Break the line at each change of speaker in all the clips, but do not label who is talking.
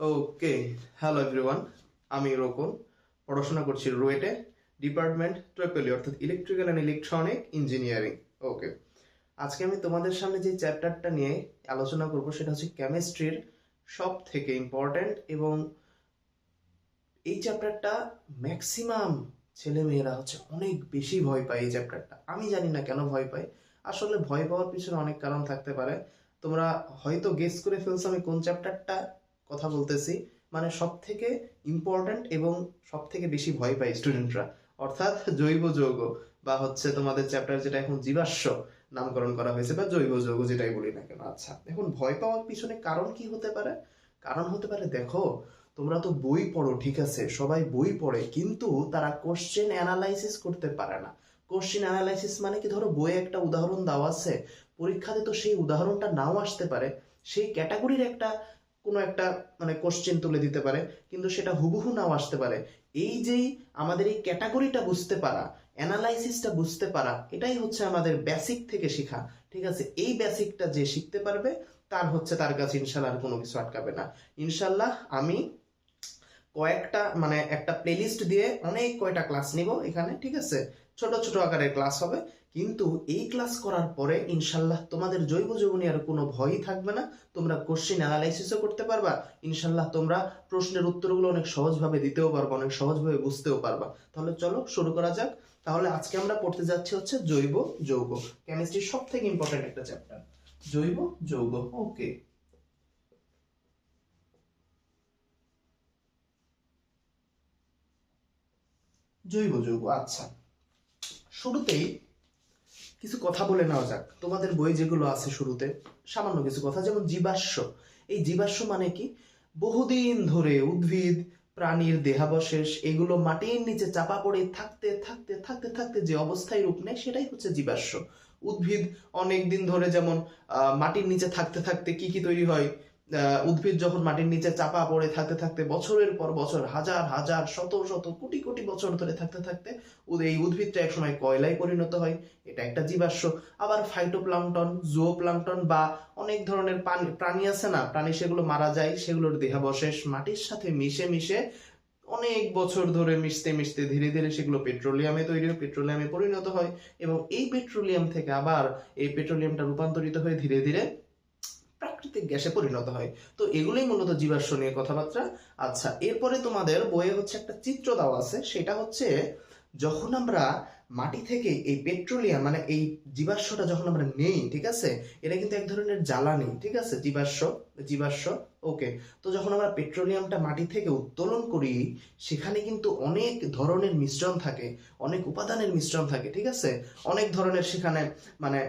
Okay hello everyone আমি রোকন পড়াশোনা করছি রুয়েটে ডিপার্টমেন্ট ট্রিপলি অর্থাৎ electrical and electronic engineering okay আজকে আমি তোমাদের সামনে যে চ্যাপ্টারটা নিয়ে আলোচনা করব সেটা হচ্ছে কেমিস্ট্রির সব থেকে ইম্পর্ট্যান্ট এবং এই চ্যাপ্টারটা ম্যাক্সিমাম ছেলে মেয়েরা হচ্ছে অনেক বেশি ভয় পায় এই চ্যাপ্টারটা আমি জানি না কেন ভয় পায়। আসলে ভয় পাওয়ার পিছনে অনেক কারণ থাকতে পারে। তোমরা হয়তো গেস করে ফেলছো আমি কোন চ্যাপ্টারটা কথা বলতেছি মানে সব থেকে ইম্পর্ট্যান্ট এবং সব থেকে বেশি ভয় পায় স্টুডেন্টরা অর্থাৎ জৈব যৌগ বা হচ্ছে তোমাদের চ্যাপ্টার যেটা এখন জীবাশ্ম নামকরণ করা হয়েছে বা জৈব যৌগ যেটাই বলি না কেন। আচ্ছা এখন ভয় পাওয়ার পিছনে কারণ কি হতে পারে? কারণ হতে পারে দেখো, তোমরা তো বই পড়ো, ঠিক আছে? সবাই বই পড়ে, কিন্তু তারা কোশ্চেন অ্যানালাইসিস করতে পারে না। কোশ্চেন অ্যানালাইসিস মানে কি? ধরো বইয়ে একটা উদাহরণ দেওয়া আছে, পরীক্ষাতে তো সেই উদাহরণটা নাও আসতে পারে। সেই ক্যাটাগরির একটা কোনো একটা মানে কোশ্চেন তুলে দিতে পারে, কিন্তু সেটা হুবহু নাও আসতে পারে। এই যেই আমাদের এই ক্যাটাগরিটা বুঝতে পারা অ্যানালাইসিসটা বুঝতে পারা, এটাই হচ্ছে আমাদের বেসিক থেকে শেখা, ঠিক আছে? এই বেসিকটা যে শিখতে পারবে, তার হচ্ছে তার কাছে ইনশাল্লাহ আর কোনো কিছু আটকাবে না। ইনশাল্লাহ আমি কয়েকটা মানে একটা প্লেলিস্ট দিয়ে অনেক কয়টা ক্লাস নিব এখানে, ঠিক আছে? ছোট ছোট আকারের ক্লাস হবে। কিন্তু এই ক্লাস করার পরে ইনশাল্লাহ তোমাদের জৈব যৌবনী আর কোনো ভয়ই থাকবে না। তোমরা কোশ্চেন অ্যানালাইসিসও করতে পারবা। ইনশাল্লাহ তোমরা প্রশ্নের উত্তরগুলো অনেক সহজভাবে দিতেও পারবা, অনেক সহজভাবে বুঝতেও পারবা। তাহলে চলো শুরু করা যাক। তাহলে আজকে আমরা পড়তে যাচ্ছি হচ্ছে জৈব যৌগ। কেমিস্ট্রির সব থেকে ইম্পর্টেন্ট একটা চ্যাপ্টার জৈব যৌগ ওকে জৈব যৌগ আচ্ছা। শুরুতেই কিছু কথা বলে নেওয়া যাক। তোমাদের বই যেগুলো আছে শুরুতে, সামান্য কিছু কথা, যেমন জীবাশ্ম। এই জীবাশ্ম মানে কি? বহুদিন ধরে উদ্ভিদ, প্রাণীর দেহাবশেষ, এগুলো মাটির নিচে চাপা পড়ে থাকতে থাকতে থাকতে থাকতে যে অবস্থায় রূপ নেয়, সেটাই হচ্ছে জীবাশ্ম। উদ্ভিদ অনেক দিন ধরে যেমন মাটির নিচে থাকতে থাকতে কি কি তৈরি হয়? উদ্ভিদ যখন মাটির নিচে চাপা পড়ে থাকতে থাকতে বছরের পর বছর, হাজার হাজার, শত শত, কোটি কোটি বছর ধরে থাকতে থাকতে এই উদ্ভিদটা একসময় কয়লায় পরিণত হয়, এটা একটা জীবাশ্ম। আবার ফাইটোপ্লাঙ্কটন জুওপ্লাঙ্কটন বা অনেক ধরনের প্রাণী আছে না, প্রাণী সেগুলো মারা যায়, সেগুলোর দেহাবশেষ মাটির সাথে মিশে মিশে অনেক বছর ধরে মিশতে মিশতে ধীরে ধীরে সেগুলো পেট্রোলিয়ামে তৈরি হয় পেট্রোলিয়ামে পরিণত হয় এবং এই পেট্রোলিয়াম থেকে আবার এই পেট্রোলিয়ামটা রূপান্তরিত হয়ে ধীরে ধীরে প্রাকৃতিক গ্যাসে পরিণত হয়। তো এগুলোই মূলত জীবাশ্ম নিয়ে কথাবার্তা। আচ্ছা এরপরে তোমাদের বইয়ে হচ্ছে একটা চিত্র দেওয়া আছে। সেটা হচ্ছে যখন আমরা মাটি থেকে এই পেট্রোলিয়াম মানে এই জীবাশ্মটা যখন আমরা নেই, ঠিক আছে? এটা কিন্তু এক ধরনের জ্বালানি, ঠিক আছে? জীবাশ্ম। জীবাশ্ম। ওকে তো যখন আমরা পেট্রোলিয়ামটা মাটি থেকে উত্তোলন করি, সেখানে কিন্তু অনেক ধরনের মিশ্রণ থাকে, অনেক উপাদানের মিশ্রণ থাকে, ঠিক আছে? অনেক ধরনের সেখানে মানে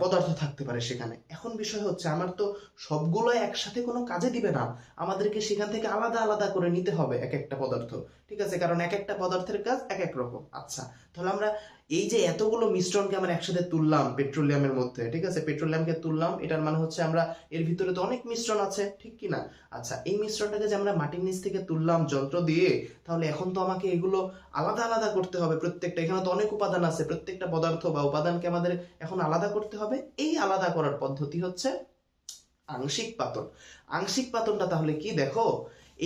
পদার্থ থাকতে পারে সেখানে। এখন বিষয় হচ্ছে, আমার তো সবগুলো একসাথে কোনো কাজে দিবে না। আমাদেরকে সেখান থেকে আলাদা আলাদা করে নিতে হবে এক একটা পদার্থ, ঠিক আছে? কারণ এক একটা পদার্থের কাজ এক এক রকম। আচ্ছা তাহলে আমরা এই যে এতগুলো মিশ্রণকে আমরা একসাথে তুললাম পেট্রোলিয়ামের মধ্যে, ঠিক আছে? পেট্রোলিয়ামকে তুললাম, এটার মানে হচ্ছে আমরা এর ভিতরে তো অনেক মিশ্রণ আছে, ঠিক কি না আচ্ছা এই মিশ্রণটাকে যে আমরা মাটির নিচ থেকে তুললাম যন্ত্র দিয়ে, তাহলে এখন তো আমাকে এগুলো আলাদা আলাদা করতে হবে প্রত্যেকটা, এখানে তো অনেক উপাদান আছে, প্রত্যেকটা পদার্থ বা উপাদানকে আমাদের এখন আলাদা করতে হবে। এই আলাদা করার পদ্ধতি হচ্ছে আংশিক পাতন। আংশিক পাতনটা তাহলে কি? দেখো,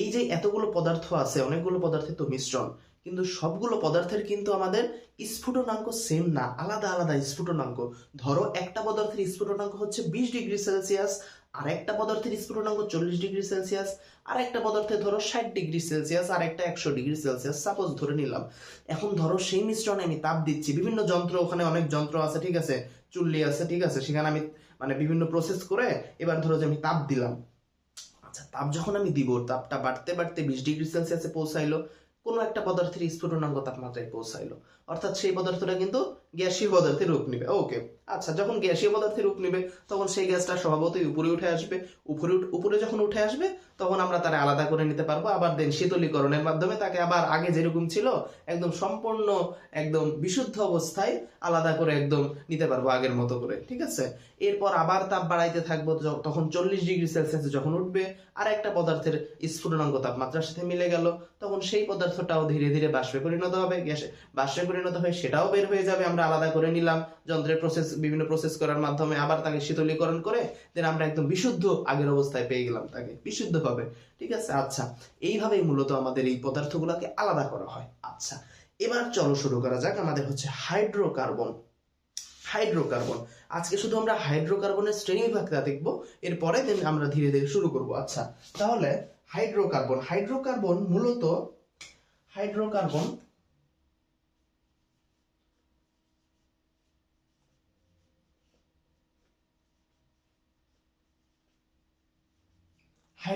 এই যে এতগুলো পদার্থ আছে, অনেকগুলো পদার্থের তো মিশ্রণ কিন্তু সবগুলো পদার্থের কিন্তু আমাদের স্ফুটনাঙ্ক সেম না, আলাদা আলাদা স্ফুটনাঙ্ক। ধরো একটা পদার্থের স্ফুটনাঙ্ক হচ্ছে বিশ ডিগ্রি সেলসিয়াস আর একটা পদার্থের স্ফুটনাঙ্ক চল্লিশ ডিগ্রি সেলসিয়াস আর একটা পদার্থে ধরো ষাট ডিগ্রি সেলসিয়াস আর একটা একশো ডিগ্রি সেলসিয়াস। সাপোজ ধরে নিলাম, এখন ধরো সেই মিশ্রণে আমি তাপ দিচ্ছি, বিভিন্ন যন্ত্র, ওখানে অনেক যন্ত্র আছে, ঠিক আছে? চুল্লি আছে, ঠিক আছে? সেখানে আমি মানে বিভিন্ন প্রসেস করে এবার ধরো যে আমি তাপ দিলাম। আচ্ছা তাপ যখন আমি দিব, তাপটা বাড়তে বাড়তে বিশ ডিগ্রি সেলসিয়াসে পৌঁছাইলো কোনো একটা পদার্থের স্ফুটনাঙ্গ তাপমাত্রায় পৌঁছাইলো। অর্থাৎ সেই পদার্থটা কিন্তু গ্যাসীয় পদার্থের রূপ নিবে। ওকে আচ্ছা যখন গ্যাসীয় পদার্থের রূপ নিবে, তখন সেই গ্যাসটা স্বভাবতই উপরে উঠে আসবে। উপরে উপরে যখন উঠে আসবে, তখন আমরা তারা আলাদা করে নিতে পারব। আবার দেন শীতলীকরণের মাধ্যমে তাকে আবার আগে যেরকম ছিল, একদম সম্পূর্ণ, একদম বিশুদ্ধ অবস্থায় আলাদা করে একদম নিতে পারব আগের মতো করে। ঠিক আছে? এরপর আবার তাপ বাড়াইতে থাকব তখন চল্লিশ ডিগ্রি সেলসিয়াসে যখন উঠবে আর একটা পদার্থের স্ফুটনাঙ্ক তাপমাত্রার সাথে মিলে গেল, তখন সেই পদার্থটাও ধীরে ধীরে বাষ্পে পরিণত হবে। গ্যাসে বাষ্পে পরিণত হয়ে সেটাও বের হয়ে যাবে, আমরা আলাদা করে নিলাম। যন্ত্রের প্রসেস বিভিন্ন প্রসেস করার মাধ্যমে আবার তাকে শীতলীকরণ করে দেন আমরা একদম বিশুদ্ধ আগের অবস্থায় পেয়ে গেলাম তাকে বিশুদ্ধ ভাবে ঠিক আছে? আচ্ছা এইভাবেই মূলত আমাদের এই পদার্থগুলোকে আলাদা করা হয়। আচ্ছা এবার চলো শুরু করা যাক, আমাদের হচ্ছে হাইড্রোকার্বন হাইড্রোকার্বন আজকে শুধু আমরা হাইড্রোকার্বনের শ্রেণি বিভাগটা দেখব, এরপরে দেন আমরা ধীরে ধীরে শুরু করব। আচ্ছা তাহলে হাইড্রোকার্বন হাইড্রোকার্বন মূলত হাইড্রোকার্বন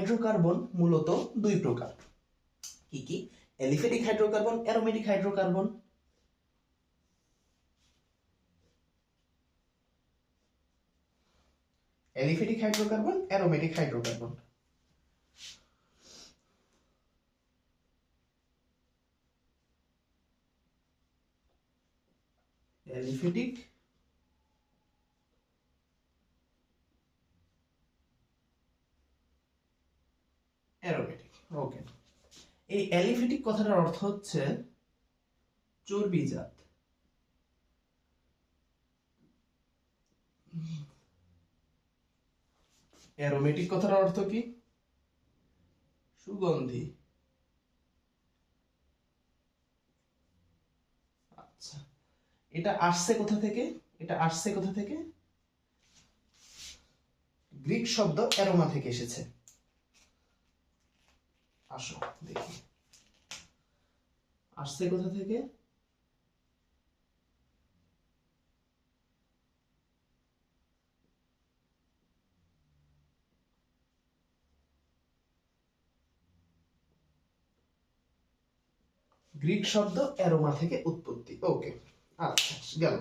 হাইড্রোকার্বন মূলত দুই প্রকার। কি কি? Aliphatic hydrocarbon, aromatic hydrocarbon. Aliphatic hydrocarbon, aromatic hydrocarbon. Aliphatic aromatic okay এই অ্যালিফেটিক কথাটার অর্থ হচ্ছে চর্বিজাত অ্যারোমেটিক কথার অর্থ কি? সুগন্ধি। আচ্ছা এটা আসছে কোথা থেকে? এটা আসছে কোথা থেকে? গ্রিক শব্দ অ্যারোমা থেকে এসেছে। আসো, দেখি। আসছে কোথা থেকে? গ্রিক শব্দ অ্যারোমা থেকে উৎপত্তি। ওকে আচ্ছা গেল।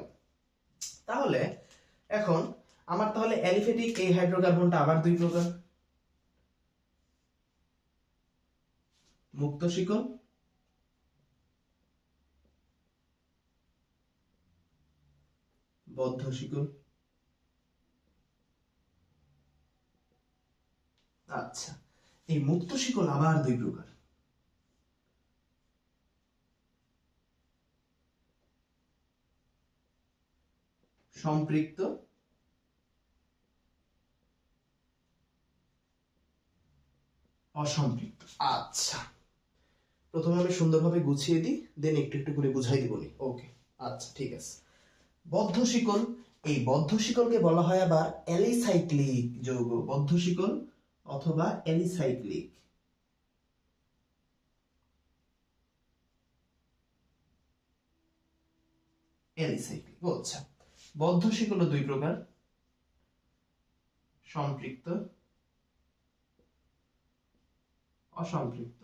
তাহলে, এখন আমার তাহলে অ্যালিফেটিক এই হাইড্রোকার্বনটা আবার দুই প্রকার। মুক্ত শিকল। বদ্ধ শিকল। আচ্ছা এই মুক্ত শিকল আবার দুই প্রকার। সম্পৃক্ত। অসম্পৃক্ত। আচ্ছা। প্রথমে আমি সুন্দরভাবে গুছিয়ে দিই দেন একটু একটু করে বুঝাই দিবনি ওকে আচ্ছা ঠিক আছে। বদ্ধ শিকল এই বদ্ধ শিকলকে বলা হয় আবার অ্যালিসাইক্লিক যৌগ। বদ্ধ শিকল অথবা অ্যালিসাইক্লিক। অ্যালিসাইক্লিক ও আচ্ছা। বদ্ধ শিকল দুই প্রকার। সম্পৃক্ত অসম্পৃক্ত।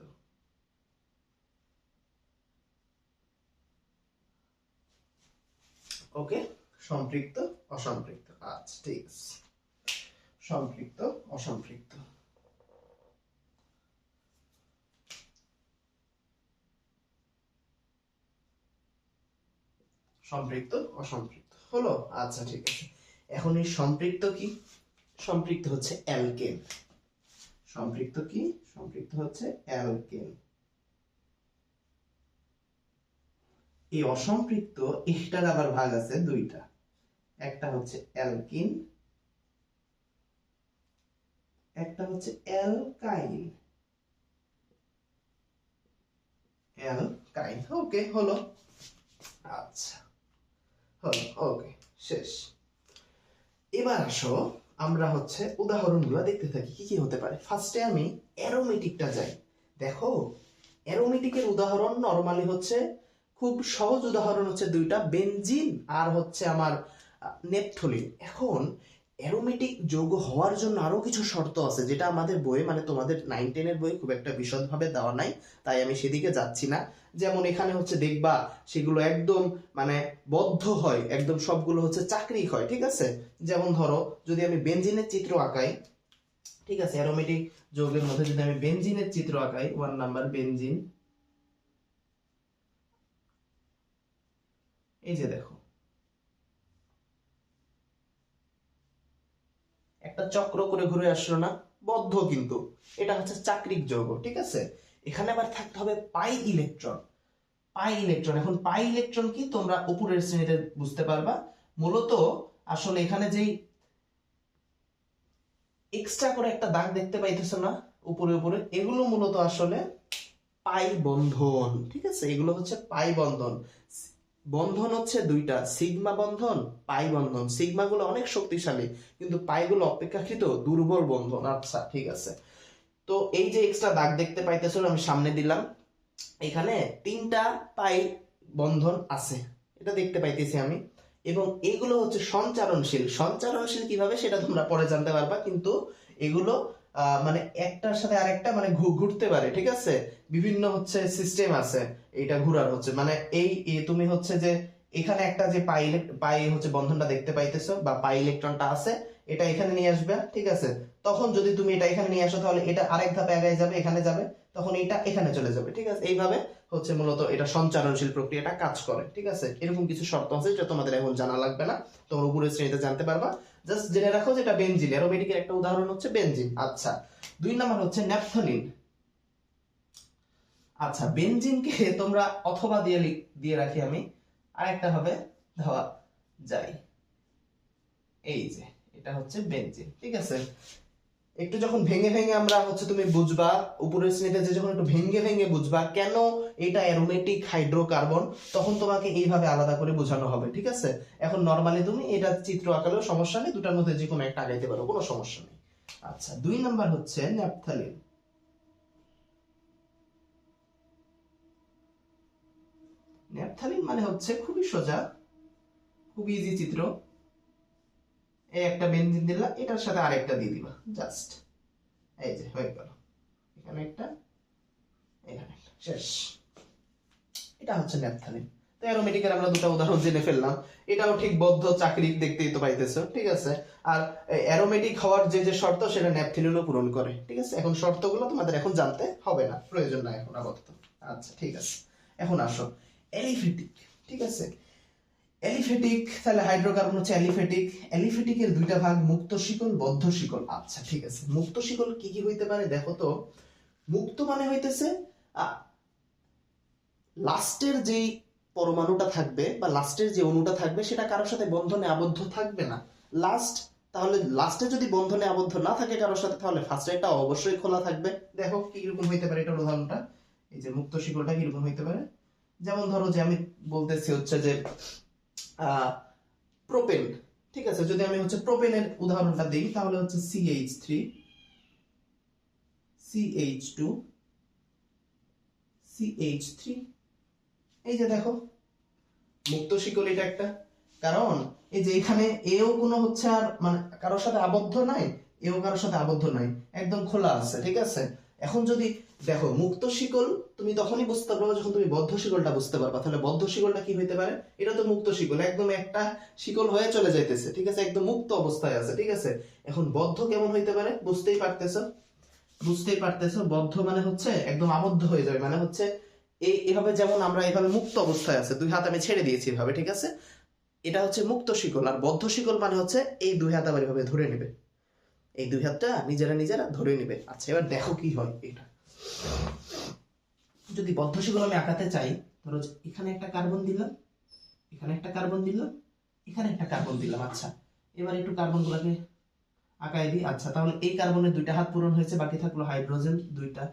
ওকে? সম্পৃক্ত, অসম্পৃক্ত। আচ্ছা ঠিক আছে। সম্পৃক্ত, অসম্পৃক্ত। সম্পৃক্ত, অসম্পৃক্ত। হলো? আচ্ছা ঠিক আছে। এখন এই সম্পৃক্ত কি? সম্পৃক্ত হচ্ছে অ্যালকেন। সম্পৃক্ত কি? সম্পৃক্ত হচ্ছে অ্যালকেন। এই অসম্পৃক্ত এটার আবার ভাগ আছে দুইটা। একটা হচ্ছে অ্যালকিন, একটা হচ্ছে অ্যালকাইন অ্যালকাইন ওকে, হলো। আচ্ছা হলো, ওকে, শেষ। এবার আসো, আমরা হচ্ছে উদাহরণগুলো দেখতে থাকি, কি কি হতে পারে। ফার্স্টে আমি অ্যারোমেটিকটা যাই। দেখো অ্যারোমেটিকের উদাহরণ নরমালি হচ্ছে খুব সহজ উদাহরণ হচ্ছে দুইটা, বেনজিন আর হচ্ছে আমার নেপথলিন। এখন, অ্যারোমেটিক যৌগ হওয়ার জন্য আরও কিছু শর্ত আছে, যেটা আমাদের বইয়ে মানে তোমাদের নাইন টেনের বই খুব একটা বিশদভাবে দেওয়া নাই, তাই আমি সেদিকে যাচ্ছি না। যেমন এখানে হচ্ছে দেখবা, সেগুলো একদম মানে বদ্ধ হয়, একদম সবগুলো হচ্ছে চাকরি হয়, ঠিক আছে? যেমন ধরো, যদি আমি বেনজিনের চিত্র আঁকাই, ঠিক আছে? অ্যারোমেটিক যৌগের মধ্যে যদি আমি বেনজিনের চিত্র আঁকাই ওয়ান নাম্বার বেনজিন এই যে দেখো। একটা চক্র করে ঘুরে আসলো না, বদ্ধ কিন্তু। এটা হচ্ছে চাকরিক যৌগ, ঠিক আছে? এখানে আবার থাকতে হবে পাই ইলেকট্রন। পাই ইলেকট্রন, এখন পাই ইলেকট্রন কি তোমরা উপরের শ্রেণীতে বুঝতে পারবা। মূলত আসলে এখানে যেই এক্সট্রা করে একটা দাগ দেখতে পাইতেছো না, উপরে উপরে, এগুলো মূলত আসলে পাই বন্ধন, ঠিক আছে? এগুলো হচ্ছে পাই বন্ধন। বন্ধন হচ্ছে দুইটা, সিগমা বন্ধন, পাই বন্ধন। সিগমা গুলো অনেক শক্তিশালী, কিন্তু পাই গুলো অপেক্ষাকৃত দুর্বল বন্ধন। আচ্ছা ঠিক আছে। তো এই যে এক্সট্রা দাগ দেখতে পাইতেছো আমি সামনে দিলাম। এখানে তিনটা পাই বন্ধন আছে, এটা দেখতে পাইতেছি আমি। এবং এগুলো হচ্ছে সঞ্চারণশীল। সঞ্চারণশীল কীভাবে, সেটা তোমরা পরে জানতে পারবা, কিন্তু এগুলো মানে একটার সাথে আরেকটা মানে ঘুরতে পারে, ঠিক আছে? বিভিন্ন হচ্ছে সিস্টেম আছে এটা ঘুরার হচ্ছে। মানে এই তুমি হচ্ছে যে এখানে একটা যে পাই পাই হচ্ছে বন্ধনটা দেখতে পাইতেছো বা পাই ইলেকট্রনটা আছে, এটা এখানে নিয়ে আসবে, ঠিক আছে? তখন যদি তুমি এটা এখানে নিয়ে আসো, তাহলে এটা আরেক ধাপে আগে যাবে, এখানে যাবে। তখন এটা এখানে চলে যাবে, ঠিক আছে? এইভাবে হচ্ছে মূলত এটা সঞ্চারণশীল প্রক্রিয়াটা কাজ করে, ঠিক আছে? এরকম কিছু শর্ত আছে যেটা তোমাদের এখন জানা লাগবে না, তোমরা উপরের শ্রেণীতে জানতে পারবা। জাস্ট জেনে রাখো যে এটা বেনজিন অ্যারোমেটিকের একটা উদাহরণ হচ্ছে বেনজিন আচ্ছা দুই নাম্বার হচ্ছে ন্যাপথলিন আচ্ছা বেনজিনকে তোমরা অথবা দিয়ে দিয়ে রাখি আমি। আরেকটা হবে দেওয়া যায় এই যে, এটা হচ্ছে বেনজিন ঠিক আছে? একটু যখন ভেঙে ভেঙে আমরা হচ্ছে তুমি বুঝবা, উপরের শ্রেণীতে যে যখন একটু ভেঙে ভেঙে বুঝবা কেন এটা অ্যারোমেটিক হাইড্রোকার্বন তখন তোমাকে এইভাবে আলাদা করে বোঝানো হবে, ঠিক আছে? এখন নর্মালি তুমি এটা চিত্র আকারেও সমস্যা নেই, দুটার মধ্যে যে কোনো একটা আগাইতে পারো, কোনো সমস্যা নেই। আচ্ছা দুই নাম্বার হচ্ছে ন্যাপথালিন ন্যাপথালিন মানে হচ্ছে খুবই সোজা খুবই ইজি চিত্র। এই একটা বেনজিন দিলা, এটার সাথে আরেকটা দিয়ে দিবা জাস্ট এই যে, হয়ে গেল। এখানে একটা, এখানে শেষ। এটা হচ্ছে ন্যাপথালিন তো অ্যারোমেটিকের আমরা দুটো উদাহরণ জেনে ফেললাম। এটাও ঠিক বদ্ধ চাকরি দেখতেই তো পাইতেছো, ঠিক আছে? আর অ্যারোমেটিক হওয়ার যে যে শর্ত, সেটা ন্যাপথিলিনও পূরণ করে, ঠিক আছে? এখন শর্তগুলো তোমাদের এখন জানতে হবে না, প্রয়োজন না এখন আপাতত। আচ্ছা ঠিক আছে। এখন আসো। এলিফেটিক ঠিক আছে? এলিফেটিক, তাহলে হাইড্রোকার্বন হচ্ছে এলিফেটিক। এলিফেটিকের দুইটা ভাগ মুক্ত শিকল, বদ্ধ শিকল। আচ্ছা ঠিক আছে। মুক্ত শিকল কি কি হইতে পারে? দেখো তো। মুক্ত মানে হইতেছে লাস্টের যেই পরমাণুটা থাকবে বা লাস্টের যে অণুটা থাকবে, সেটা কারোর সাথে বন্ধনে আবদ্ধ থাকবে না। লাস্ট, তাহলে লাস্টে যদি বন্ধনে আবদ্ধ না থাকে কারোর সাথে, তাহলে ফার্স্টেরটা অবশ্যই খোলা থাকবে। দেখো কি রকম হইতে পারে এটার উদাহরণটা। এই যে মুক্ত শিকলটা কীরকম হইতে পারে? যেমন ধরো যে আমি বলতেছি হচ্ছে যে প্রোপেন ঠিক আছে, যদি আমি হচ্ছে প্রোপেনের উদাহরণটা দিই, তাহলে হচ্ছে CH three CH two CH three এই যে দেখো, মুক্ত শিকল এটা একটা। কারণ এই যে এখানে এও কোনো হচ্ছে আর মানে কারোর সাথে আবদ্ধ নাই এও কারোর সাথে আবদ্ধ নাই, একদম খোলা আছে, ঠিক আছে? এখন যদি দেখো, মুক্ত শিকল, তুমি তখনই বুঝতে পারবে যখন তুমি বদ্ধ শিকলটা বুঝতে পারবা। তাহলে বদ্ধ শিকলটা কি হইতে পারে? এটা তো মুক্ত শিকল, একদম একটা শিকল হয়ে চলে যাইতেছে, ঠিক আছে? একদম মুক্ত অবস্থায় আছে, ঠিক আছে? এখন বদ্ধ কেমন হইতে পারে? বুঝতেই পারতেছ? বুঝতেই পারতেছো? বদ্ধ মানে হচ্ছে একদম আবদ্ধ হয়ে যাবে মানে হচ্ছে এই এভাবে যেমন আমরা এভাবে মুক্ত অবস্থায় আছে, দুই হাত আমি ছেড়ে দিয়েছি এভাবে, ঠিক আছে? এটা হচ্ছে মুক্ত শিকল, আর বদ্ধ শিকল মানে হচ্ছে এই দুই হাত আবার এভাবে ধরে নেবে। এই দুই হাতটা নিজেরা নিজেরা ধরে নেবে। আচ্ছা এবার দেখো কি হয় এটা। যদি বদ্ধ শিকল আমি আঁকাতে চাই, ধরো এখানে একটা কার্বন দিলাম, এখানে একটা কার্বন দিলাম, এখানে একটা কার্বন দিলাম আচ্ছা। এবার একটু কার্বন গুলাকে আঁকাই দিই আচ্ছা তাহলে এই কার্বনের দুইটা হাত পূরণ হয়েছে, বাকি থাকল হাইড্রোজেন দুইটা।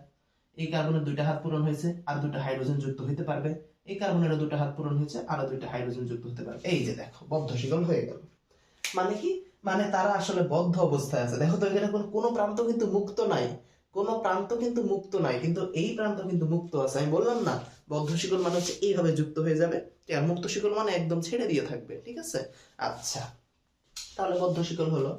এই কার্বনের দুইটা হাত পূরণ হয়েছে, আর দুইটা হাইড্রোজেন যুক্ত হতে পারবে। এই কার্বনেরও দুইটা হাত পূরণ হয়েছে আরও দুইটা হাইড্রোজেন যুক্ত হতে পারবে। এই যে দেখো বদ্ধ শিকল হয়ে গেল। মানে কি? মানে তারা আসলে বদ্ধ অবস্থায় আছে। দেখো তো, এখানে কোনো প্রান্ত কিন্তু মুক্ত নাই। কোনো প্রান্ত কিন্তু মুক্ত নাই, কিন্তু এই প্রান্ত কিন্তু মুক্ত আছে। আমি বললাম না, বদ্ধ শিকল মানে হচ্ছে এইভাবে যুক্ত হয়ে যাবে আর মুক্ত শিকল মানে একদম ছেড়ে দিয়ে থাকবে, ঠিক আছে? আচ্ছা তাহলে বদ্ধ শিকল হলো।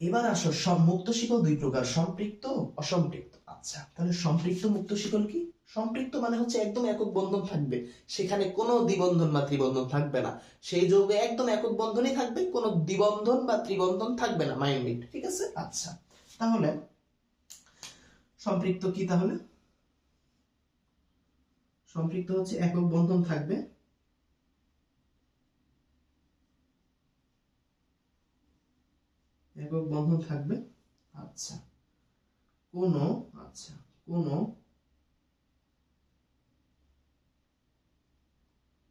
এবার আসো মুক্ত শিকল দুই প্রকার, সম্পৃক্ত, অসম্পৃক্ত। আচ্ছা তাহলে সম্পৃক্ত মুক্ত শিকল কি? সম্পৃক্ত মানে হচ্ছে একদম একক বন্ধন থাকবে, সেখানে কোনো দ্বিবন্ধন বা ত্রিবন্ধন থাকবে না। সেই যৌগে একদম একক বন্ধনই থাকবে, কোনো দ্বিবন্ধন বা ত্রিবন্ধন থাকবে না মাইন্ড ঠিক আছে? আচ্ছা তাহলে সম্পৃক্ত কি তাহলে? সম্পৃক্ত হচ্ছে একক বন্ধন থাকবে। একক বন্ধন থাকবে। আচ্ছা। কোন আচ্ছা কোন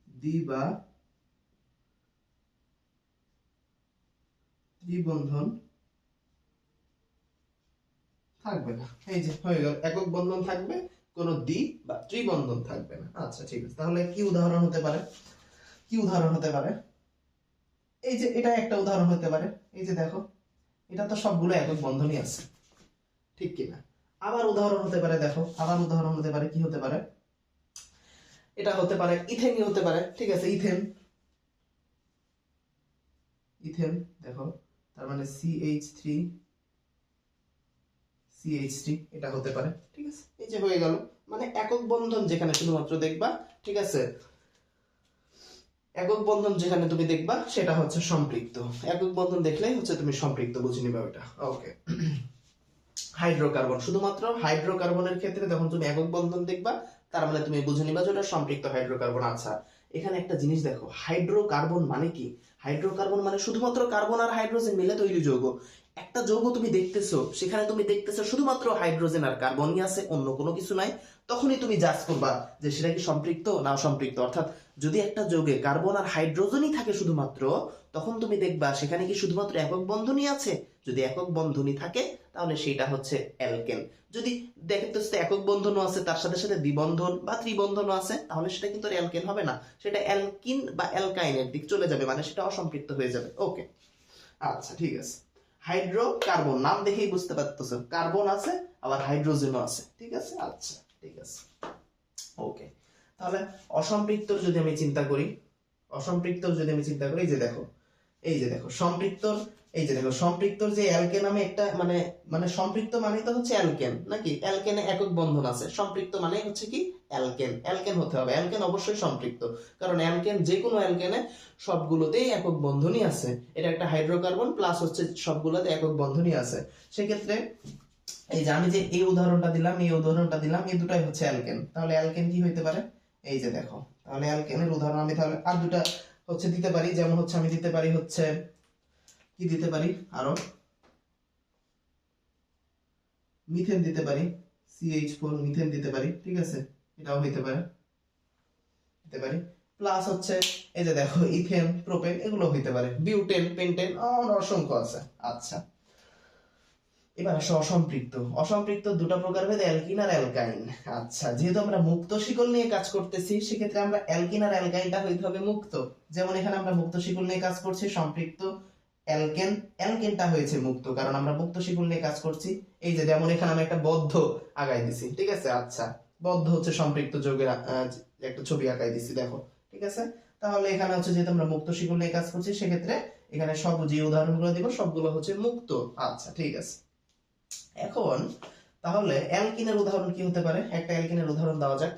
দ্বি বা দ্বিবন্ধন থাকবে না। এই যে হয়ে গেল, একক বন্ধন থাকবে, কোনো দ্বি বা ত্রিবন্ধন থাকবে না। আচ্ছা ঠিক আছে। তাহলে কি উদাহরণ হতে পারে? কি উদাহরণ হতে পারে? এই যে এটা একটা উদাহরণ হতে পারে। এই যে দেখো, এটা তো সবগুলো একক বন্ধনই আছে। ঠিক কিনা? আবার উদাহরণ হতে পারে, দেখো। আবার উদাহরণ হতে পারে, কি হতে পারে? এটা হতে পারে, ইথেনই হতে পারে। ঠিক আছে, ইথেন। ইথেন, দেখো। তার মানে সিএইচ থ্রি সিএইচ থ্রি এটা হতে পারে, ঠিক আছে? এই যে হয়ে গেল। মানে একক বন্ধন যেখানে শুধুমাত্র দেখবা, ঠিক আছে? একক বন্ধন যেখানে তুমি দেখবা, সেটা হচ্ছে সম্পৃক্ত। একক বন্ধন দেখলেই হচ্ছে তুমি সম্পৃক্ত, বুঝে নিবে ওকে। হাইড্রোকার্বন, শুধুমাত্র হাইড্রোকার্বনের ক্ষেত্রে যখন তুমি একক বন্ধন দেখবা, তার মানে তুমি বুঝে নিবা যে ওটা সম্পৃক্ত হাইড্রোকার্বন। আচ্ছা এখানে একটা জিনিস দেখো, হাইড্রোকার্বন মানে কি? হাইড্রোকার্বন মানে শুধুমাত্র কার্বন আর হাইড্রোজেন মিলে তৈরি যৌগ। একটা যৌগ তুমি দেখতেছো, সেখানে তুমি দেখতেছো শুধুমাত্র হাইড্রোজেন আর কার্বনই আছে, অন্য কোনো কিছু নাই, তখনই তুমি জাজ করবা যে সেটা কি সম্পৃক্ত না অসম্পৃক্ত। অর্থাৎ যদি একটা যৌগে কার্বন আর হাইড্রোজেনই থাকে শুধুমাত্র, তখন তুমি দেখবা সেখানে কি শুধুমাত্র একক বন্ধনই আছে? যদি একক বন্ধনই থাকে, তাহলে সেটা হচ্ছে অ্যালকেন যদি দেখতেছো একক বন্ধনও আছে, তার সাথে সাথে দ্বিবন্ধন বা ত্রিবন্ধনও আছে, তাহলে সেটা কিন্তু অ্যালকেন হবে না। সেটা অ্যালকিন বা অ্যালকাইনের দিক চলে যাবে মানে সেটা অসম্পৃক্ত হয়ে যাবে। ওকে আচ্ছা ঠিক আছে। হাইড্রো কার্বন নাম দেখেই বুঝতে পারতেছো। কার্বন আছে, আবার হাইড্রোজেনও আছে। ঠিক আছে? আচ্ছা ঠিক আছে। ওকে। তাহলে অসম্পৃক্ত যদি আমি চিন্তা করি, অসম্পৃক্ত যদি আমি চিন্তা করি যে দেখো, এই যে দেখো, সম্পৃক্তর, এই যে দেখো, সম্পৃক্তর যে অ্যালকেন নামে একটা মানে মানে সম্পৃক্ত মানে তো হচ্ছে অ্যালকেন, নাকি? অ্যালকেনে একক বন্ধন আছে। সম্পৃক্ত মানে হচ্ছে কি? অ্যালকেন। অ্যালকেন হতে হবে। অ্যালকেন অবশ্যই সম্পৃক্ত। কারণ অ্যালকেন যে কোনো অ্যালকেনে সবগুলোতেই একক বন্ধনই আছে। এটা একটা হাইড্রোকার্বন, প্লাস হচ্ছে সবগুলোতে একক বন্ধনই আছে। সেক্ষেত্রে এই যে আমি যে এই উদাহরণটা দিলাম, এই উদাহরণটা দিলাম, এই দুটাই হচ্ছে অ্যালকেন। তাহলে অ্যালকেন কি হইতে পারে? এই যে দেখো, তাহলে অ্যালকেনের উদাহরণ আমি তাহলে আর দুটা হচ্ছে দিতে পারি। যেমন হচ্ছে আমি দিতে পারি হচ্ছে, কি দিতে পারি? আরও মিথেন দিতে পারি সিএইচ ফোর মিথেন দিতে পারি, ঠিক আছে? এটাও হইতে পারে। দিতে পারি। প্লাস হচ্ছে, এই যে দেখো, ইথেন, প্রোপেন এগুলো হইতে পারে। বিউটেন, পেন্টেন অসংখ্য আছে। আচ্ছা। এবার আসো অসম্পৃক্ত। অসম্পৃক্ত দুটো প্রকার ভেদে অ্যালকিন আর অ্যালকাইন। আচ্ছা যেহেতু আমরা মুক্ত শিকল নিয়ে কাজ করতেছি, সেক্ষেত্রে আমরা অ্যালকিন আর অ্যালকাইনটা হইতে হবে মুক্ত। যেমন এখানে আমরা মুক্ত শিকল নিয়ে কাজ করছি, সম্পৃক্ত অ্যালকেন, অ্যালকেনটা হয়েছে মুক্ত, কারণ আমরা মুক্ত শিকল নিয়ে কাজ করছি। এই যে যেমন এখানে আমি একটা বদ্ধ আগাই দিছি, ঠিক আছে? আচ্ছা। বদ্ধ হচ্ছে সম্পৃক্ত যোগের একটা ছবি আঁকাই দিছি, দেখো, ঠিক আছে? তাহলে এখানে হচ্ছে যেহেতু আমরা মুক্ত শিকল নিয়ে কাজ করছি, সেক্ষেত্রে এখানে সব যে উদাহরণগুলো দিব, সবগুলো হচ্ছে মুক্ত। আচ্ছা ঠিক আছে। এখন, তাহলে অ্যালকিনের উদাহরণ কি হতে পারে? একটা অ্যালকিনের উদাহরণ দেওয়া যাক।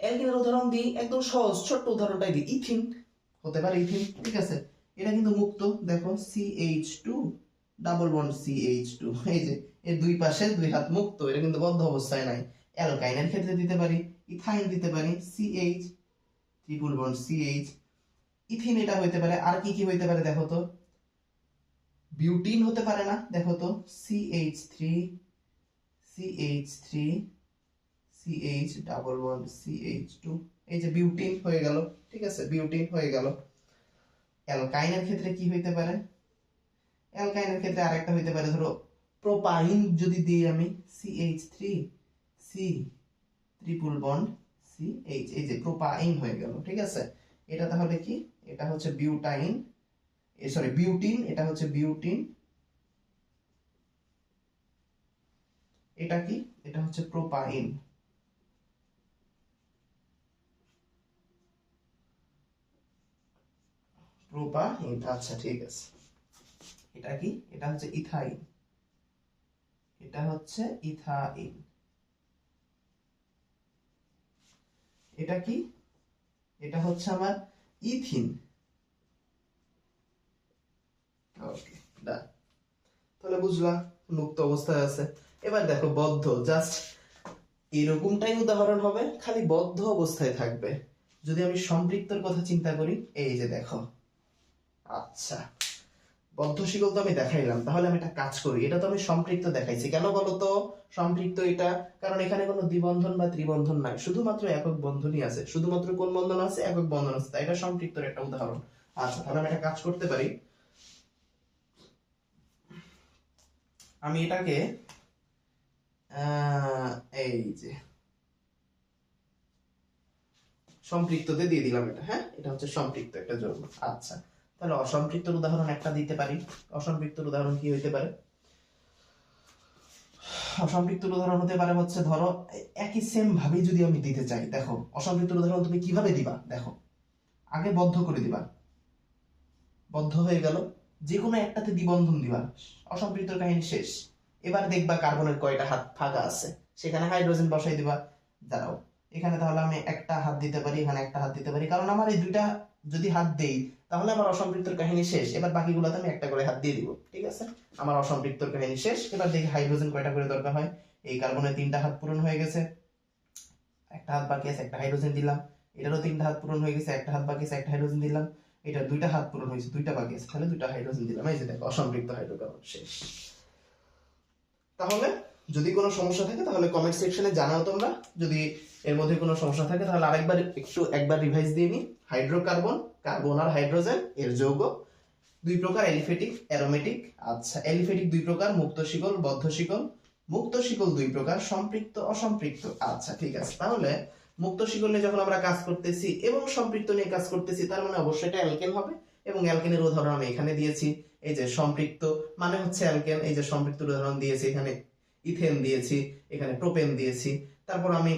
অ্যালকিনের উদাহরণ দিই, একদম সহজ, ছোট্ট উদাহরণটাই দিই। ইথিন, হতে পারে ইথিন, ঠিক আছে? এটা কিন্তু মুক্ত, দেখো CH two double one bond CH two এই যে, এর দুই পাশে দুই হাত মুক্ত, এটা কিন্তু বদ্ধ অবস্থায় নাই। অ্যালকাইনের ক্ষেত্রে দিতে পারি ইথাইন দিতে পারি CH triple bond CH ethene এটা হইতে পারে। আর কি কি হইতে পারে দেখো তো? বিউটিন হতে পারে না, দেখো তো। CH three CH three CH double one CH two এই যে বিউটিন হয়ে গেল, ঠিক আছে? বিউটিন হয়ে গেল। অ্যালকাইনের ক্ষেত্রে কি হইতে পারে? অ্যালকাইনের ক্ষেত্রে আরেকটা হইতে পারে, ধরো, প্রোপাইন যদি দিই আমি CH three C triple bond, C, H, এই যে প্রোপাইন হয়ে গেল, ঠিক আছে? এটা তাহলে কি? এটা হচ্ছে বিউটাইন সরি বিউটিন, এটা হচ্ছে বিউটিন, এটা কি? এটা হচ্ছে প্রোপাইন। প্রোপাইন আচ্ছা ঠিক আছে। এটা কি? এটা হচ্ছে ইথাইন। এটা হচ্ছে ইথাইন। এটা কি? এটা হচ্ছে আমার ইথিন। তাহলে বুঝলাম মুক্ত অবস্থায় আছে। এবার দেখো, বদ্ধ জাস্ট এরকমটাই উদাহরণ হবে, খালি বদ্ধ অবস্থায় থাকবে। যদি আমি সম্পৃক্তর কথা চিন্তা করি, এই যে দেখো। আচ্ছা। বদ্ধ শিকল তো আমি দেখাইলাম, তাহলে আমি একটা কাজ করি। এটা তো আমি সম্পৃক্ত দেখাইছি। কেন বলো তো? সম্পৃক্ত এটা? কারণ এখানে কোনো দ্বিবন্ধন বা ত্রিবন্ধন নাই। শুধুমাত্র একক বন্ধনই আছে। শুধুমাত্র কোন বন্ধন আছে? একক বন্ধন আছে। তাই এটা সম্পৃক্তর একটা উদাহরণ। আচ্ছা তাহলে আমি একটা কাজ করতে পারি। আমি এটাকে এই যে, সম্পৃক্ততে দিয়ে দিলাম এটা হ্যাঁ? এটা হচ্ছে সম্পৃক্ত একটা যৌগ। আচ্ছা। তাহলে অসম্পৃক্তর উদাহরণ একটা দিতে পারি। অসম্পৃক্তর উদাহরণ কি হইতে পারে? অসম্পৃক্তর উদাহরণ হতে পারে হচ্ছে ধরো, একই সেম ভাবে যদি আমি দিতে চাই, দেখো, অসম্পৃক্তর উদাহরণ তুমি কীভাবে দিবা? দেখো, আগে বদ্ধ করে দিবা। বদ্ধ হয়ে গেল যে কোনো একটাতে দ্বিবন্ধন দিবা। অসম্পৃক্তর কাহিনী শেষ। এবার দেখবা কার্বনের কয়টা হাত ফাঁকা আছে। সেখানে হাইড্রোজেন বসাই দিবা। দাঁড়াও, এখানে তাহলে আমি একটা হাত দিতে পারি, এখানে একটা হাত দিতে পারি। কারণ আমার এই দুইটা যদি হাত দেই, তাহলে আমার অসম্পৃক্তর কাহিনী শেষ। এবার বাকিগুলোতে আমি একটা করে হাত দিয়ে দিব, ঠিক আছে? আমার অসম্পৃক্তর কাহিনী শেষ। এবার দেখি হাইড্রোজেন কয়টা করে দরকার হয়। এই কার্বনের তিনটা হাত পূরণ হয়ে গেছে। একটা হাত বাকি আছে, একটা হাইড্রোজেন দিলাম। এটারও তিনটা হাত পূরণ হয়ে গেছে, একটা হাত বাকি আছে, একটা হাইড্রোজেন দিলাম। এটার দুইটা হাত পূরণ হয়েছে, দুইটা বাকি আছে, তাহলে দুইটা হাইড্রোজেন দিলাম। এই যে দেখো, অসম্পৃক্ত হাইড্রোকার্বন শেষ। তাহলে যদি কোনো সমস্যা থাকে, তাহলে কমেন্ট সেকশনে জানাও তোমরা। যদি এর মধ্যে কোনো সমস্যা থাকে, তাহলে আরেকবার একটু, একবার রিভাইজ দিয়ে নিই। হাইড্রোকার্বন কার্বন আর হাইড্রোজেন এর যৌগ। দুই প্রকার এলিফেটিক অ্যারোমেটিক আচ্ছা এলিফেটিক দুই প্রকার, মুক্ত শিকল, বদ্ধ শিকল। মুক্ত শিকল দুই প্রকার, সম্পৃক্ত, অসম্পৃক্ত। আচ্ছা ঠিক আছে। তাহলে মুক্ত শিকল নিয়ে যখন আমরা কাজ করতেছি এবং সম্পৃক্ত নিয়ে কাজ করতেছি, তার মানে অবশ্যই এটা অ্যালকেন হবে এবং অ্যালকেনের উদাহরণ আমি এখানে দিয়েছি। এই যে সম্পৃক্ত মানে হচ্ছে অ্যালকেন এই যে সম্পৃক্ত উদাহরণ দিয়েছি এখানে। ইথেন দিয়েছি, এখানে প্রোপেন দিয়েছি। তারপর আমি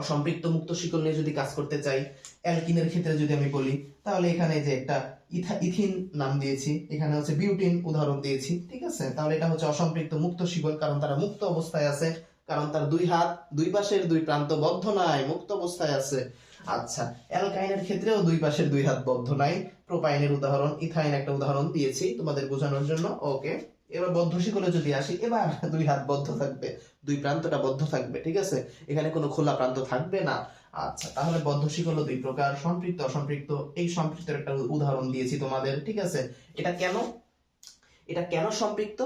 অসম্পৃক্ত মুক্ত শিকল নিয়ে যদি কাজ করতে চাই, অ্যালকিনের ক্ষেত্রে যদি আমি বলি, তাহলে এখানে যে একটা ইথা, ইথিন নাম দিয়েছি, এখানে হচ্ছে বিউটিন উদাহরণ দিয়েছি, ঠিক আছে? তাহলে এটা হচ্ছে অসম্পৃক্ত মুক্ত শিকল, কারণ তারা মুক্ত অবস্থায় আছে, কারণ তার দুই হাত, দুই পাশের দুই প্রান্ত বদ্ধ নাই, মুক্ত অবস্থায় আছে। আচ্ছা অ্যালকাইনের ক্ষেত্রেও দুই পাশের দুই হাত বদ্ধ নাই। প্রোপাইনের উদাহরণ, ইথাইন একটা উদাহরণ দিয়েছি তোমাদের বোঝানোর জন্য। ওকে, এবার বদ্ধ শিকলে যদি আসি, এবার দুই হাত বদ্ধ থাকবে, দুই প্রান্তটা বদ্ধ থাকবে, ঠিক আছে? এখানে কোনো খোলা প্রান্ত থাকবে না। আচ্ছা তাহলে বদ্ধ শিকল দুই প্রকার, সম্পৃক্ত, অসম্পৃক্ত, এই সম্পৃক্তের একটা উদাহরণ দিয়েছি তোমাদের, ঠিক আছে? এটা কেন? এটা কেন সম্পৃক্ত?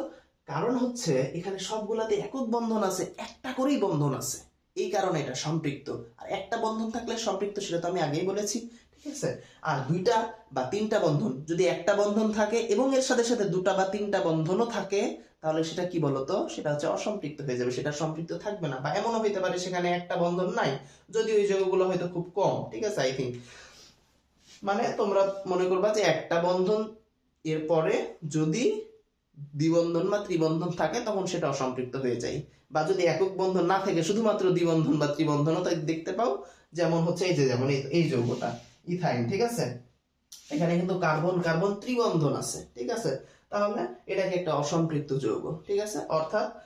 কারণ হচ্ছে, এখানে সবগুলাতে একক বন্ধন আছে, একটা করেই বন্ধন আছে। এই কারণে এটা সম্পৃক্ত। আর একটা বন্ধন থাকলে সম্পৃক্ত, সেটা তো আমি আগেই বলেছি, ঠিক আছে? আর দুইটা বা তিনটা বন্ধন, যদি একটা বন্ধন থাকে এবং এর সাথে সাথে দুটা বা তিনটা বন্ধনও থাকে, তাহলে সেটা কি বলতো? সেটা হচ্ছে অসম্পৃক্ত হয়ে যাবে। সেটা সম্পৃক্ত থাকবে না, বা এমনও হইতে পারে সেখানে একটা বন্ধন নাই যদি ওই যৌগগুলো হয়তো খুব কম, ঠিক আছে আই থিঙ্ক মানে তোমরা মনে করবা যে একটা বন্ধন এরপরে যদি দ্বিবন্ধন বা ত্রিবন্ধন থাকে, তখন সেটা অসম্পৃক্ত হয়ে যায়। বা যদি একক বন্ধন না থাকে, শুধুমাত্র দ্বিবন্ধন বা ত্রিবন্ধনও তাই দেখতে পাও। যেমন হচ্ছে এই যে, যেমন এই- যৌগটা, ইথাইন, ঠিক আছে? এখানে কিন্তু কার্বন কার্বন ত্রিবন্ধন আছে, ঠিক আছে? তাহলে এটাকে একটা অসম্পৃক্ত যৌগ, ঠিক আছে? অর্থাৎ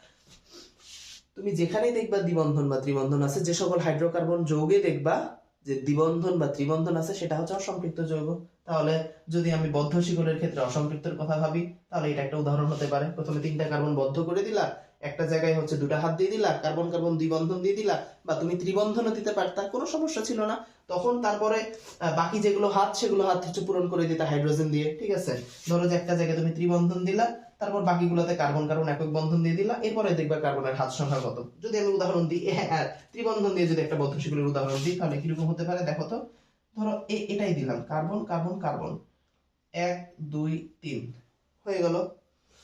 তুমি যেখানেই দেখবা দ্বিবন্ধন বা ত্রিবন্ধন আছে, যে সকল হাইড্রোকার্বন যৌগে দেখবা, যে দ্বিবন্ধন বা ত্রিবন্ধন আছে, সেটা হচ্ছে অসম্পৃক্ত যৌগ। তাহলে যদি আমি বদ্ধ শিকলের ক্ষেত্রে অসম্পৃক্তর কথা ভাবি তাহলে এটা একটা উদাহরণ হতে পারে। প্রথমে তিনটা কার্বন বদ্ধ করে দিলা একটা জায়গায় হচ্ছে দুটা হাত দিয়ে দিলা কার্বন কার্বন দ্বিবন্ধন দিয়ে দিলা বা তুমি ত্রিবন্ধনও দিতে পারতা কোনো সমস্যা ছিল না। তখন তারপরে বাকি যেগুলো হাত সেগুলো হাত হচ্ছে পূরণ করে দিতে হাইড্রোজেন দিয়ে ঠিক আছে? ধরো যে একটা জায়গায় তুমি ত্রিবন্ধন দিলা তারপর বাকিগুলোতে কার্বন কার্বন একক বন্ধন দিয়ে দিলা এরপরে দেখবা কার্বনের হাত সংখ্যা কত। যদি আমি উদাহরণ দিই হ্যাঁ হ্যাঁ, ত্রিবন্ধন দিয়ে যদি একটা বদ্ধ শিকলের উদাহরণ দিই তাহলে কীরকম হতে পারে? দেখো তো ধরো এটাই দিলাম। Carbon carbon carbon. এক, দুই, তিন। হয়ে গেল।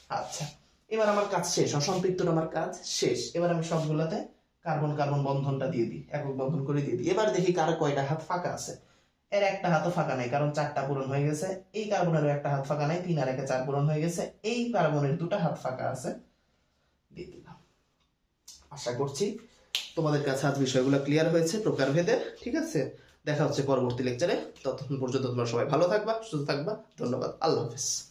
আচ্ছা। এবার আমার কাজ শেষ। অসম্পৃক্তর আমার কাজ শেষ। এবার আমি সবগুলাতে কার্বন কার্বন বন্ধনটা দিয়ে দিই। একক বন্ধন করে দিয়ে দিই। এবার দেখি কার কয়টা হাত ফাঁকা আছে। এর একটা হাতও ফাঁকা নাই, কারণ চারটা পূরণ হয়ে গেছে। এই কার্বনেরও একটা হাত ফাঁকা নাই, তিন আর একে চার পূরণ হয়ে গেছে। এই কার্বনের দুটো হাত ফাঁকা আছে। দিয়ে দিলাম। আশা করছি তোমাদের কাছে আজ বিষয়গুলো ক্লিয়ার হয়েছে, প্রকারভেদে, ঠিক আছে? দেখা হচ্ছে পরবর্তী লেকচারে ততক্ষণ পর্যন্ত তোমরা সবাই ভালো থাকবা, সুস্থ থাকবা। ধন্যবাদ। আল্লাহ হাফিজ।